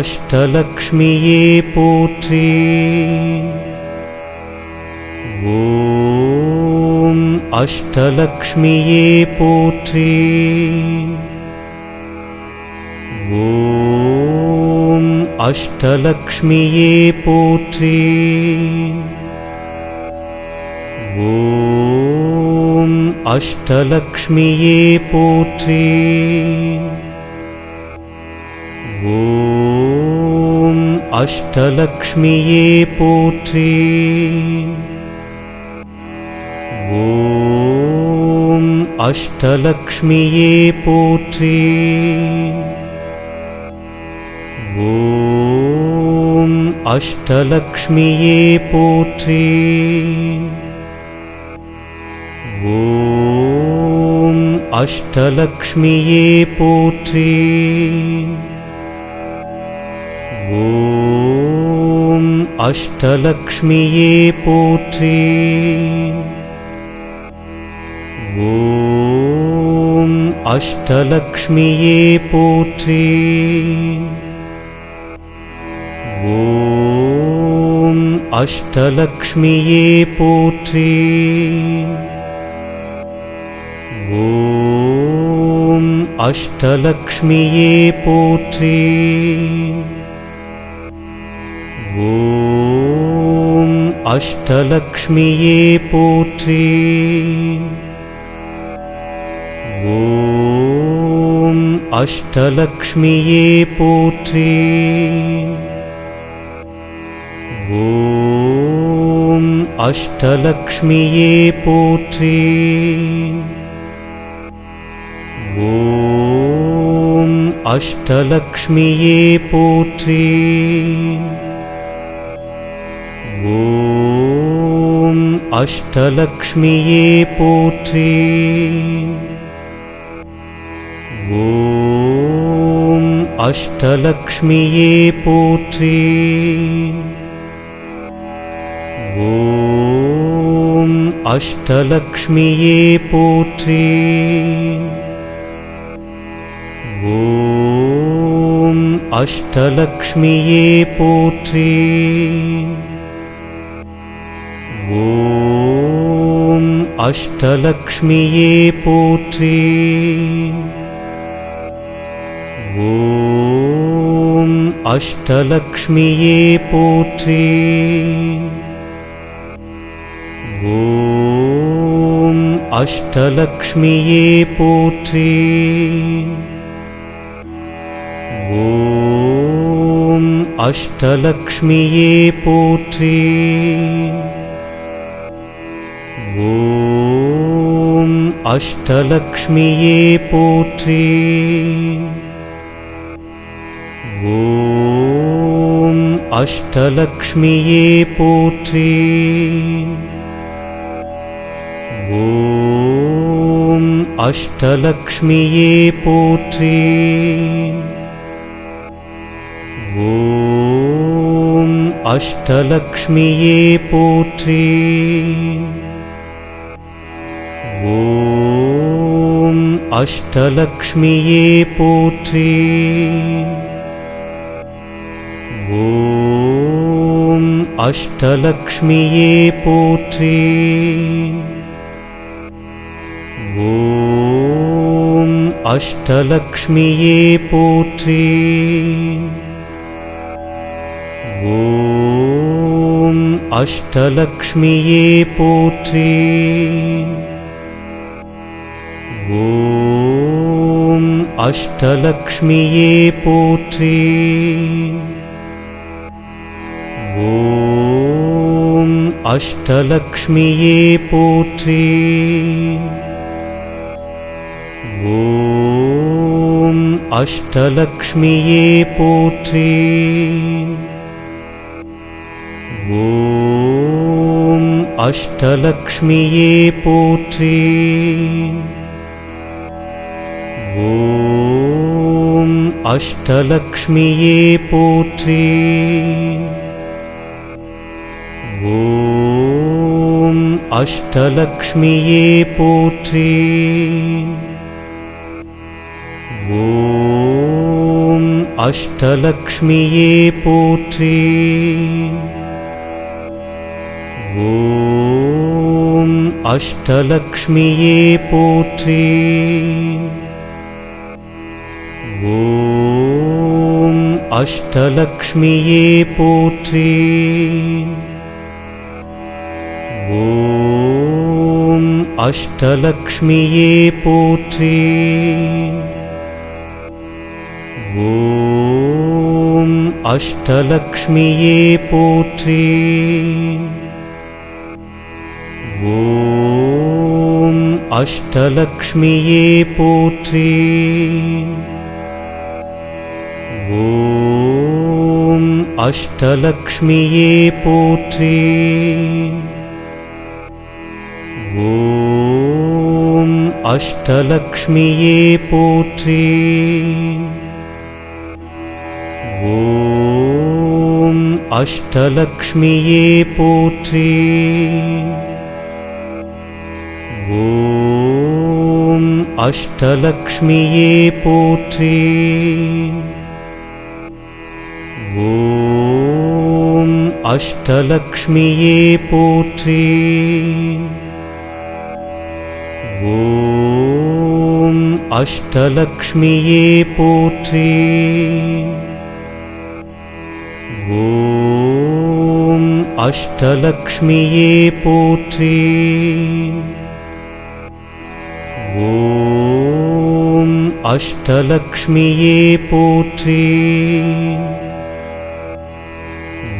அஷ்டலக்ஷ்மியே போற்றி. ஓம் அஷ்டலக்ஷ்மியே போற்றி. ஓம் அஷ்டலக்ஷ்மியே போற்றி. ஓம் அஷ்டலக்ஷ்மியே போற்றி. ஓ அஷ்டலக்ஷ்மியே போற்றி. ஓம் அஷ்டலக்ஷ்மியே போற்றி. ஓம் அஷ்டலக்ஷ்மியே போற்றி. ஓம் அஷ்டலக்ஷ்மியே போற்றி. ஓம் அஷ்டலக்ஷ்மியே போற்றி. ஓம் அஷ்டலக்ஷ்மியே போற்றி. ஓம் அஷ்டலக்ஷ்மியே போற்றி. ஓம் அஷ்டலக்ஷ்மியே போற்றி. ஓம் அஷ்டலக்ஷ்மியே போற்றி. ஓம் அஷ்டலக்ஷ்மியே போற்றி. ஓம் அஷ்டலக்ஷ்மியே போற்றி. ஓம் அஷ்டலக்ஷ்மியே போற்றி. ஓம் அஷ்டலக்ஷ்மியே போற்றி. ஓம் அஷ்டலக்ஷ்மியே போற்றி. ஓம் அஷ்டலக்ஷ்மியே போற்றி. ஓம் அஷ்டலக்ஷ்மியே போற்றி. ॐ अष्टलक्ष्म्ये पोत्री ॐ अष्टलक्ष्म्ये पोत्री ॐ अष्टलक्ष्म्ये पोत्री ॐ अष्टलक्ष्म्ये पोत्री ॐ अष्टलक्ष्म्ये पोत्रे ॐ अष्टलक्ष्म्ये पोत्रे ॐ अष्टलक्ष्म्ये पोत्रे ॐ अष्टलक्ष्म्ये पोत्रे ॐ अष्टलक्ष्मीये पोत्रे ॐ अष्टलक्ष्मीये पोत्रे ॐ अष्टलक्ष्मीये पोत्रे ॐ अष्टलक्ष्मीये पोत्रे ॐ अष्टलक्ष्मीये पोत्रे ॐ अष्टलक्ष्मीये पोत्रे ॐ अष्टलक्ष्मीये पोत्रे ॐ अष्टलक्ष्मीये पोत्रे ॐ अष्टलक्ष्म्ये पोत्रे ॐ अष्टलक्ष्म्ये पोत्रे ॐ अष्टलक्ष्म्ये पोत्रे ॐ अष्टलक्ष्म्ये पोत्रे ॐ अष्टलक्ष्म्ये पोत्रे ॐ अष्टलक्ष्म्ये पोत्रे ॐ अष्टलक्ष्म्ये पोत्रे ॐ अष्टलक्ष्म्ये पोत्रे ॐ अष्टलक्ष्म्ये पोत्रे ॐ अष्टलक्ष्म्ये पोत्रे ॐ अष्टलक्ष्म्ये पोत्रे ॐ अष्टलक्ष्म्ये पोत्रे ॐ अष्टलक्ष्म्ये पोत्रे ॐ अष्टलक्ष्म्ये पोत्रे ॐ अष्टलक्ष्म्ये पोत्रे ॐ अष्टलक्ष्म्ये पोत्रे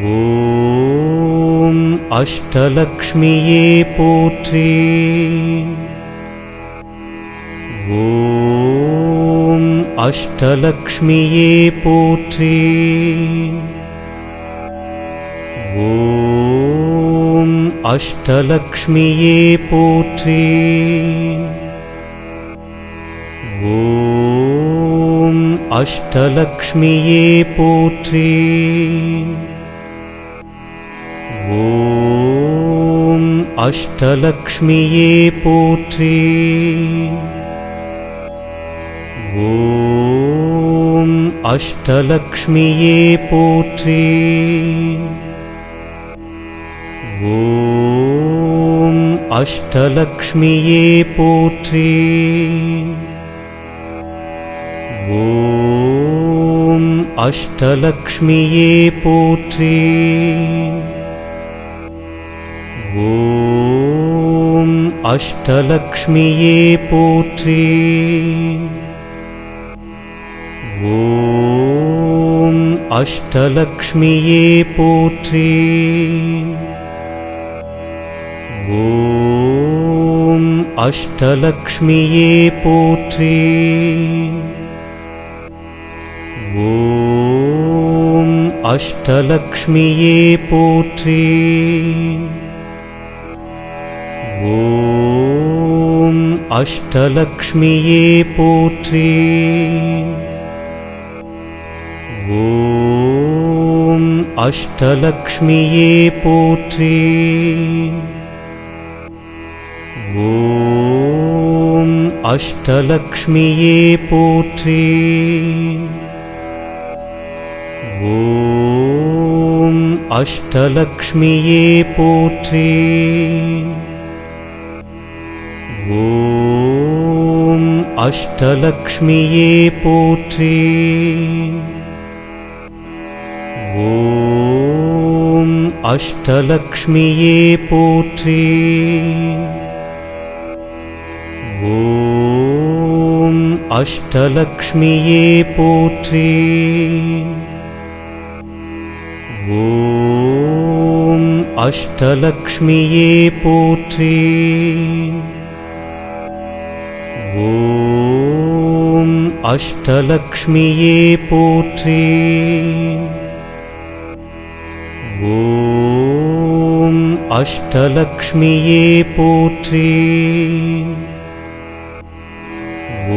ॐ अष्टलक्ष्मीये पोत्रे ॐ अष्टलक्ष्मीये पोत्रे ॐ अष्टलक्ष्मीये पोत्रे ॐ अष्टलक्ष्मीये पोत्रे அஷ்டலக்ஷ்மியே போற்றி. ஓம் அஷ்டலக்ஷ்மியே போற்றி. ஓம் அஷ்டலக்ஷ்மியே போற்றி. ஓம் அஷ்டலக்ஷ்மியே போற்றி. ஓ அஷ்டலக்ஷ்மியே போற்றி. ஓம் அஷ்டலக்ஷ்மியே போற்றி. ஓம் அஷ்டலக்ஷ்மியே போற்றி. ஓம் அஷ்டலக்ஷ்மியே போற்றி. ॐ अष्टलक्ष्म्ये पोत्रे ॐ अष्टलक्ष्म्ये पोत्रे ॐ अष्टलक्ष्म्ये पोत्रे ॐ अष्टलक्ष्म्ये पोत्रे ॐ अष्टलक्ष्मीये पोत्रे ॐ अष्टलक्ष्मीये पोत्रे ॐ अष्टलक्ष्मीये पोत्रे ॐ अष्टलक्ष्मीये पोत्रे ॐ अष्टलक्ष्म्ये पोत्रे ॐ अष्टलक्ष्म्ये पोत्रे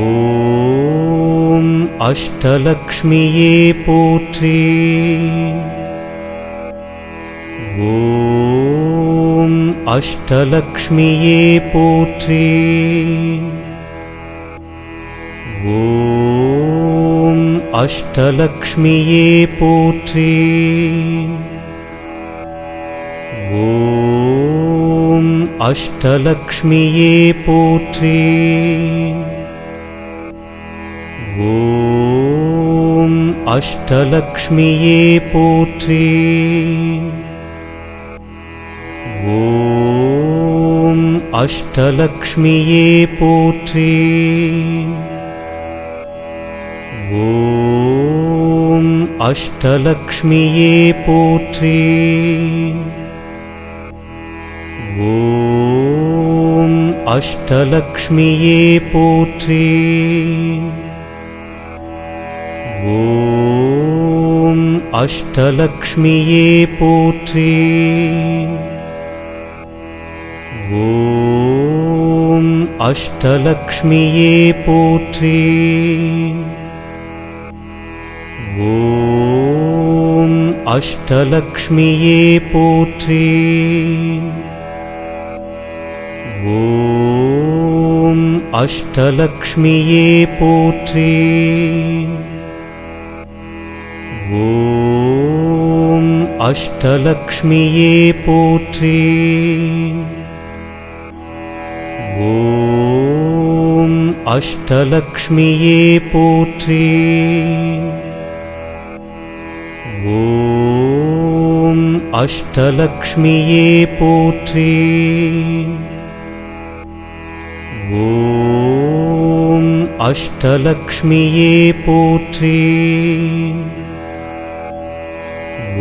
ॐ अष्टलक्ष्म्ये पोत्रे ॐ अष्टलक्ष्म्ये पोत्रे ॐ अष्टलक्ष्म्ये पोत्रे ॐ अष्टलक्ष्म्ये पोत्रे ॐ अष्टलक्ष्म्ये पोत्रे ॐ अष्टलक्ष्म्ये पोत्रे ॐ अष्टलक्ष्म्ये पोत्रे ॐ अष्टलक्ष्म्ये पोत्रे ॐ अष्टलक्ष्म्ये पोत्रे ॐ अष्टलक्ष्म्ये पोत्रे ஓம் அஷ்டலக்ஷ்மியே போற்றி. ஓம் அஷ்டலக்ஷ்மியே போற்றி. ஓம் அஷ்டலக்ஷ்மியே போற்றி. ஓம் அஷ்டலக்ஷ்மியே போற்றி. ॐ अष्टलक्ष्मीये पोत्रे ॐ अष्टलक्ष्मीये पोत्रे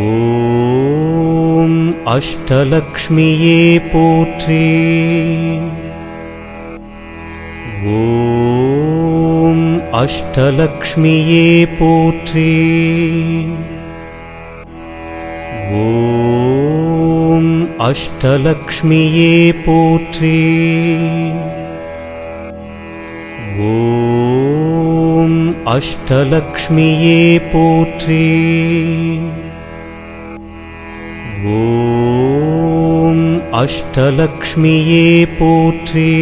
ॐ अष्टलक्ष्मीये पोत्रे ॐ अष्टलक्ष्मीये पोत्रे ॐ अष्टलक्ष्म्ये पोत्री ॐ अष्टलक्ष्म्ये पोत्री ॐ अष्टलक्ष्म्ये पोत्री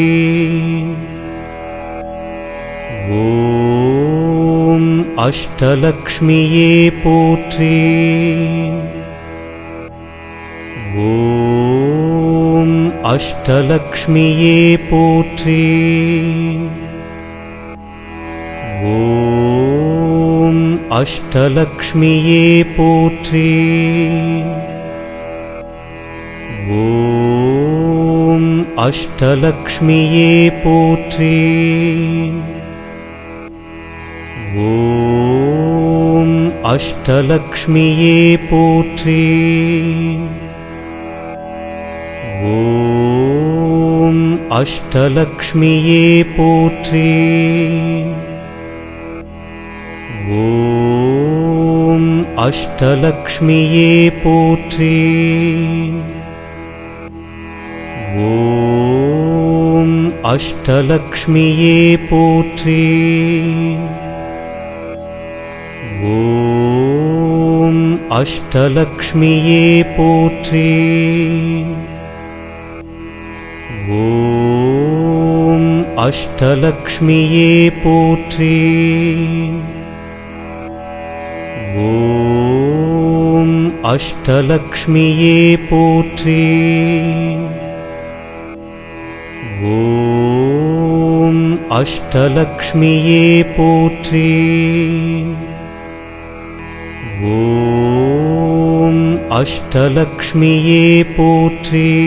ॐ अष्टलक्ष्म्ये पोत्री ஓம் அஷ்டலக்ஷ்மியே போற்றி. ஓம் அஷ்டலக்ஷ்மியே போற்றி. ஓம் அஷ்டலக்ஷ்மியே போற்றி. ஓம் அஷ்டலக்ஷ்மியே போற்றி. ॐ अष्टलक्ष्मीये पोत्रे ॐ अष्टलक्ष्मीये पोत्रे ॐ अष्टलक्ष्मीये पोत्रे ॐ अष्टलक्ष्मीये पोत्रे ஓம் அஷ்டலக்ஷ்மியே போற்றி. ஓம் அஷ்டலக்ஷ்மியே போற்றி. ஓம் அஷ்டலக்ஷ்மியே போற்றி. ஓம் அஷ்டலக்ஷ்மியே போற்றி.